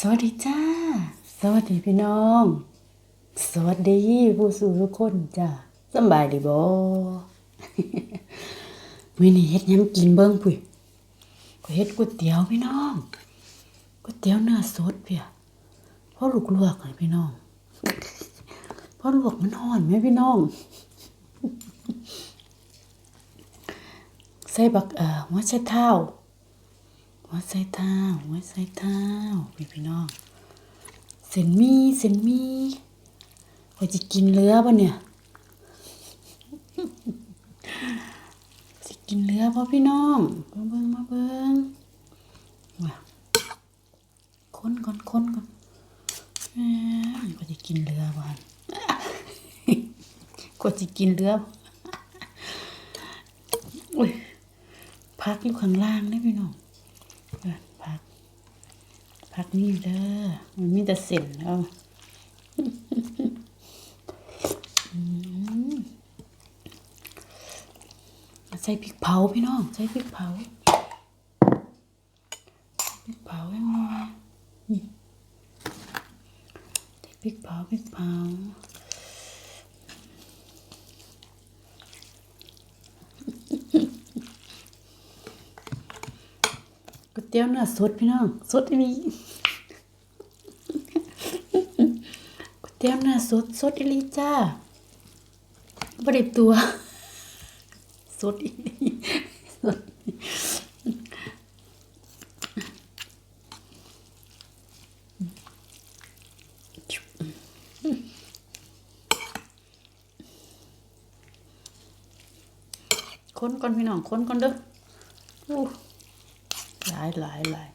สวัสดีจ้า สวัสดีพี่น้อง สวัสดีผู้สู่ทุกคนจ้าสบายดีบ่มื้อนี้เฮ็ดหยังกินเบิ่งพุ่ยก็เฮ็ดก๋วยเตี๋ยวพี่น้องก๋วยเตี๋ยวเนื้อสดเพียพอลูกลวกให้พี่น้องพอลวกมันร้อนไหมพี่น้อง ใส่บักเอ่อหัวไชเท้า หัวไชเท้าหัวไชเท้าพี่พี่น้องเส้นมีเส้นมีข่อยจะกินเรือบ่เนี่ยสิกินเรือบ่พี่น้องมาเบิ่งมาเบิ่งว่าคนก่อนคนก่อนแหมข่อยจะกินเรือบ่นข่อยจะกินเรือบอุ้ยพักอยู่ข้างล่างนะพี่น้อง พักนี่เด้อมันมีแต่เส้นเอาใส่พริกเผาพี่น้อง ใส่พริกเผาพริกเผาให้หน่อยใส่พริกเผาพริกเผา ก๋วยเตี๋ยวเนื้อสดพี่น้องสดอีหลีก๋วยเตี๋ยวเนื้อสดสดอีลีจ้าบ่ได้ตัวสดอีลีสดอีหลีคนก่อนพี่น้องค้นก่อนเด้อ หลายหลายหลาย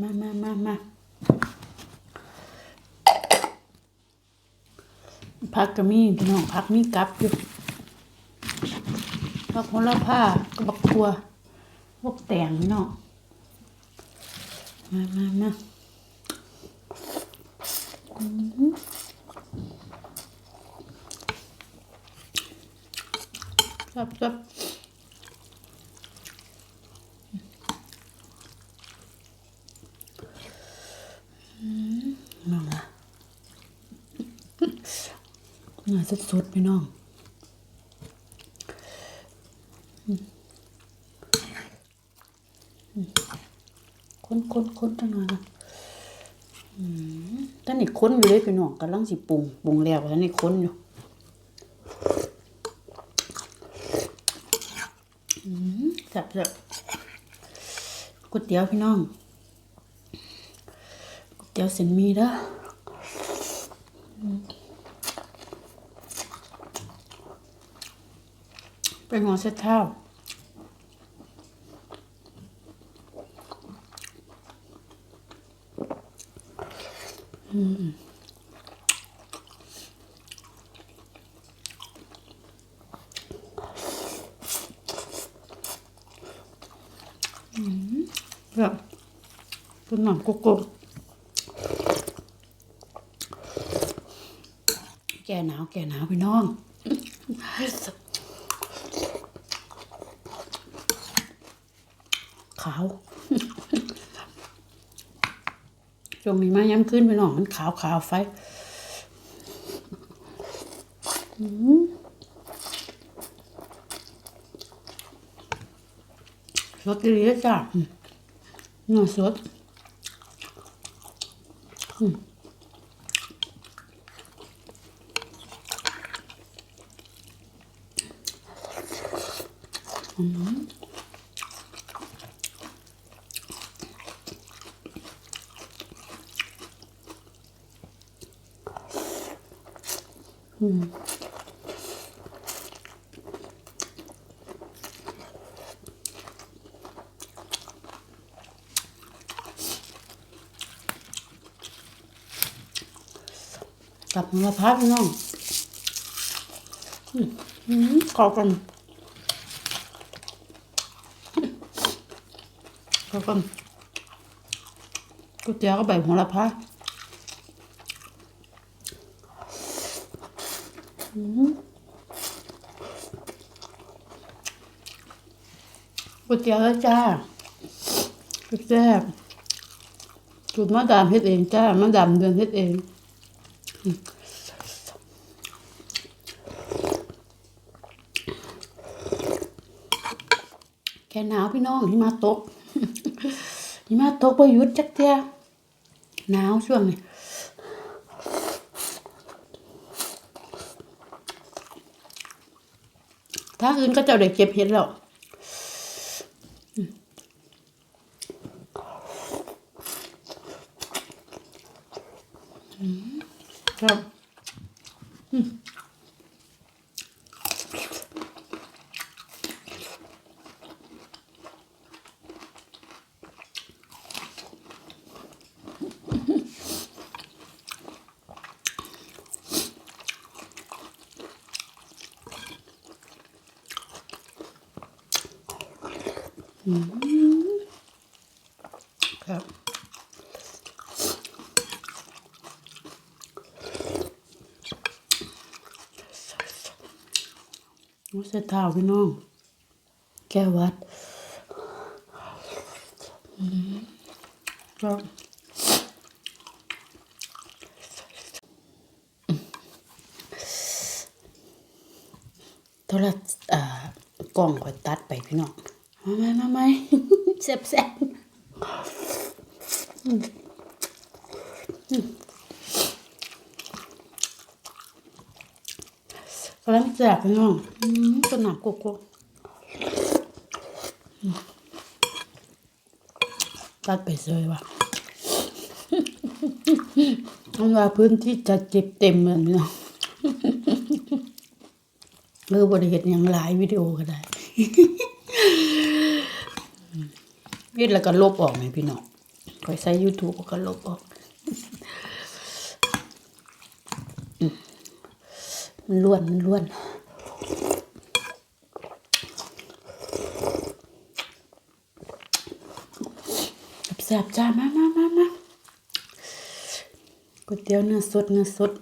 มามามามาพักก็มีพี่น้องพักมีกลับอยู่พักคนละผ้าก็บักทัวพวกแตงพี่น้องมามามาอืม จับจับอืมน้องละเนื้อสดๆพี่น้องอืมอืมคนคนคนจังหน่อยนะอืมตอนนี้คนอยู่เลยพี่น้องกำลังสิปรุงปรุงแล้วตอนนี้คนอยู่ จับจับก๋วยเตี๋ยวพี่น้องก๋วยเตี๋ยวเส้นมีเด้อเป็นหัวเส้นเท้าอืม แบบเป็นหนังกุกกุกแก่หนาวแก่หนาวพี่น้องขาวช่วงนี้มาย้ำขึ้นไปหน่อยมันขาวขาวไฟอืม สดดีเลยจ้ะอืมเนื้อสดอืมอืมอืม กับมะพร้าวน้องอืมเข้ากันเข้ากันก๋วยเตี๋ยวก็ใบโหัวละพาอืมก๋วยเตี๋ยวแล้วจ้าแซ่บสูตรมาดามเฮ็ดเองจ้ามาดามเดือนเฮ็ดเอง แค่หนาวพี่น้องหิมะตกหิมะตกประยุทธ์จักเทียหนาวช่วงนี้ถ้าอื่นก็จะได้เก็บเห็ดแล้วอืม ครับอืมครับว่า เสเท้าพี่น้อง แก้วัดอืมครับโทรศัพท์อ่ากล้องคอยตัดไปพี่น้อง มาไหมมาไหมแซ่บแซ่บ กำลังแซ่บพี่น้องสนับโกโก้ตัดไปเลยว่ะมันว่าพื้นที่จะเจ็บเต็มเหมือนเนาะเออบริเหตุอย่างหลายวิดีโอก็ได้วิดแล้วก็ลบออกไหมพี่น้องคอยใช้ YouTube ก็ลบออกอืม มันล้วน มันล้วนแซ่บจ้า มามามามาก๋วยเตี๋ยวเนื้อสด เนื้อสด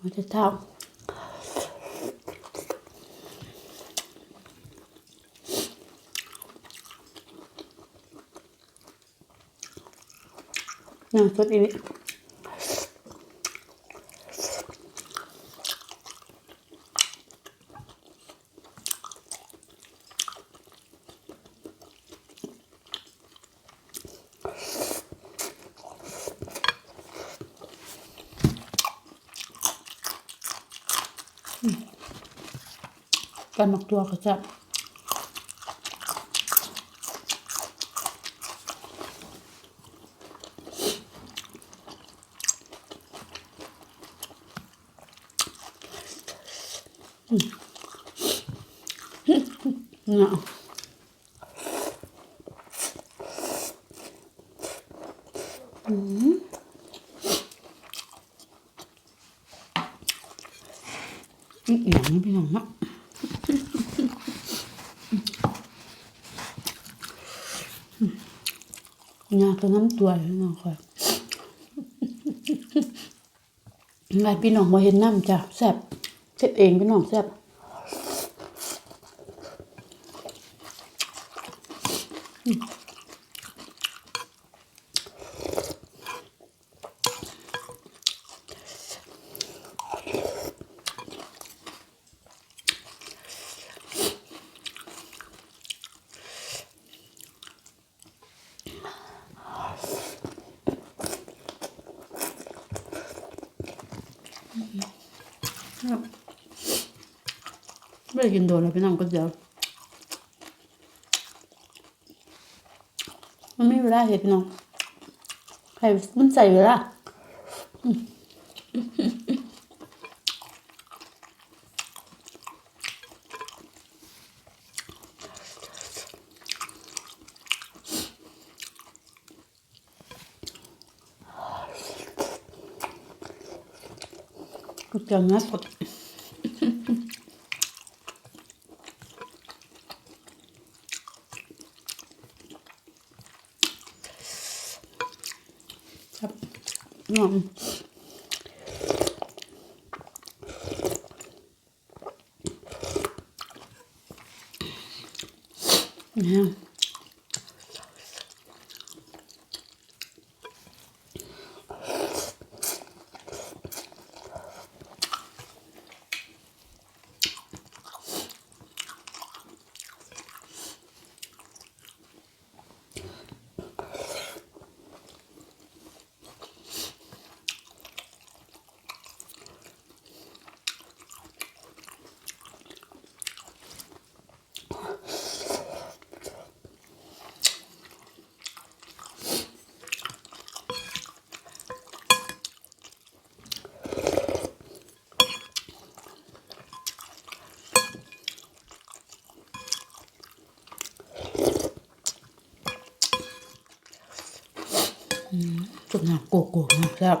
มันจะ น่าสดอีกกันหมักตัวก็จะเนาะ อีกอย่างนี้พี่น้องเนาะยากตัวน้ำตัวพี่น้องค่ะไงพี่น้องมาเห็นน้ำจ้ะแซ่บเสร็จเองพี่น้องแซ่บ ไม่ได้กินโดนเลยพี่น้องก็เดี๋ยวมันไม่เวลาเห็ดพี่น้องใครมันใส่เวลาก๋วยเตี๋ยวเนื้อสด ค จุดหน้ำโกโก้นะครับ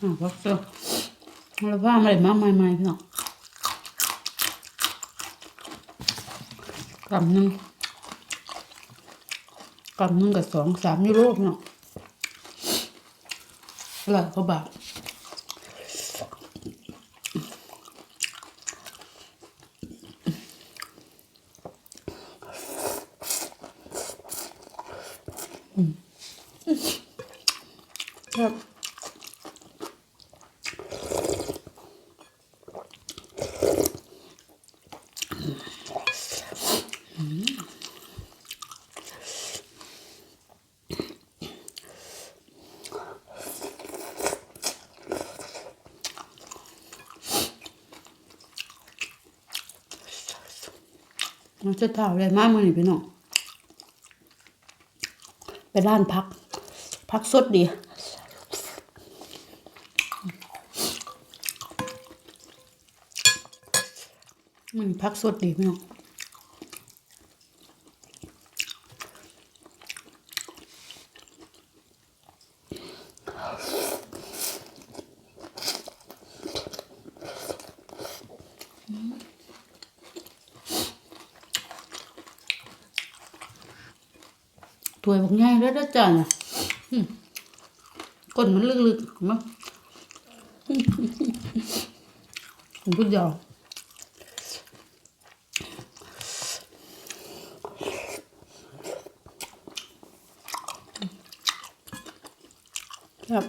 อ่าพักเถอะแล้วว่าอะไรมากมายๆพี่น้องกำหนึ่งกำหนึ่งกับสองสามยูโรพี่น้องหลายกว่าบาท ครับ มันจะเท่าอะไรมากมือนี่พี่น้องไปร้านพัก พักสดดีมันพักสดดีพี่น้อง ถวยบักง่ายแล้วนะจ๊ะนี่ยอืมก้นมันลึกๆมั้งคุณพูดยาว ครับ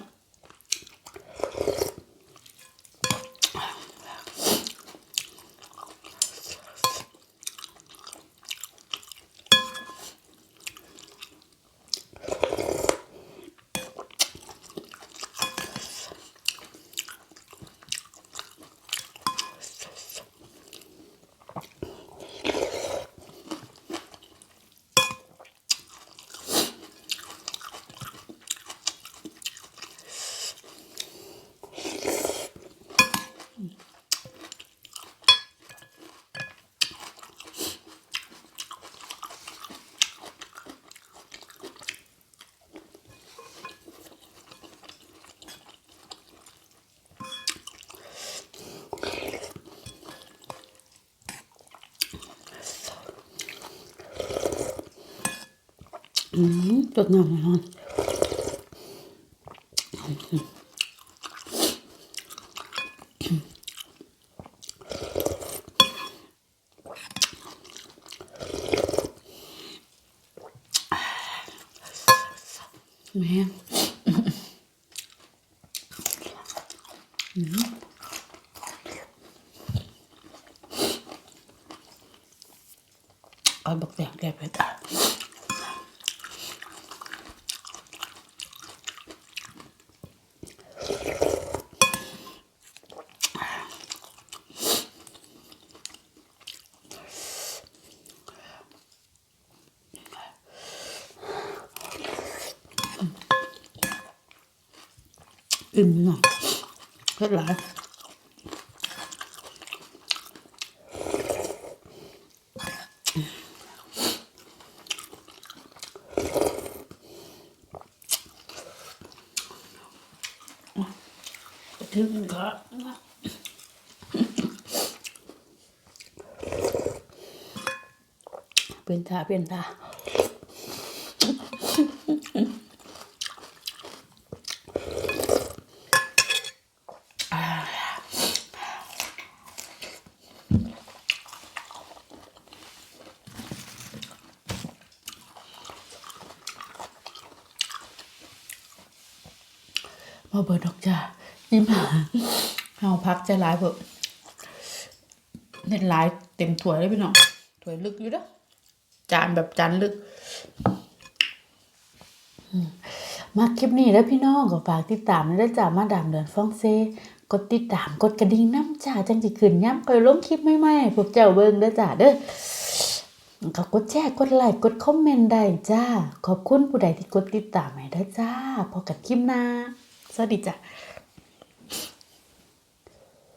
อืมตดน้ำมันร้อนแม่เอาบักแตงแกไปตาอิ่มเนาะเผ็ดหลายถึงครับเป็นตาเป็นตา มา เบิดดอกจ้ายิ้มหาเฮาพักจะหลายเบิดเน็ตหลายเต็มถ้วยเลยพี่น้องถ้วยลึกอยู่เด้อจานแบบจานลึกมาคลิปนี้แล้วพี่น้องก็ฝากติดตามนะเด้จ้ามาดามเดือนฟองเซกดติดตามกดกระดิ่งน้ำจ้าจังสิขึ้นย้ำคอยลงคลิปใหม่ๆพวกเจ้าเบิ่งเด้อจ้าเด้อก็กดแชร์กดไลค์กดคอมเมนต์ได้จ้า ขอบคุณผู้ใดที่กดติดตามให้ได้จ้าพอกันคลิปหน้า สวัสดีจ้ะ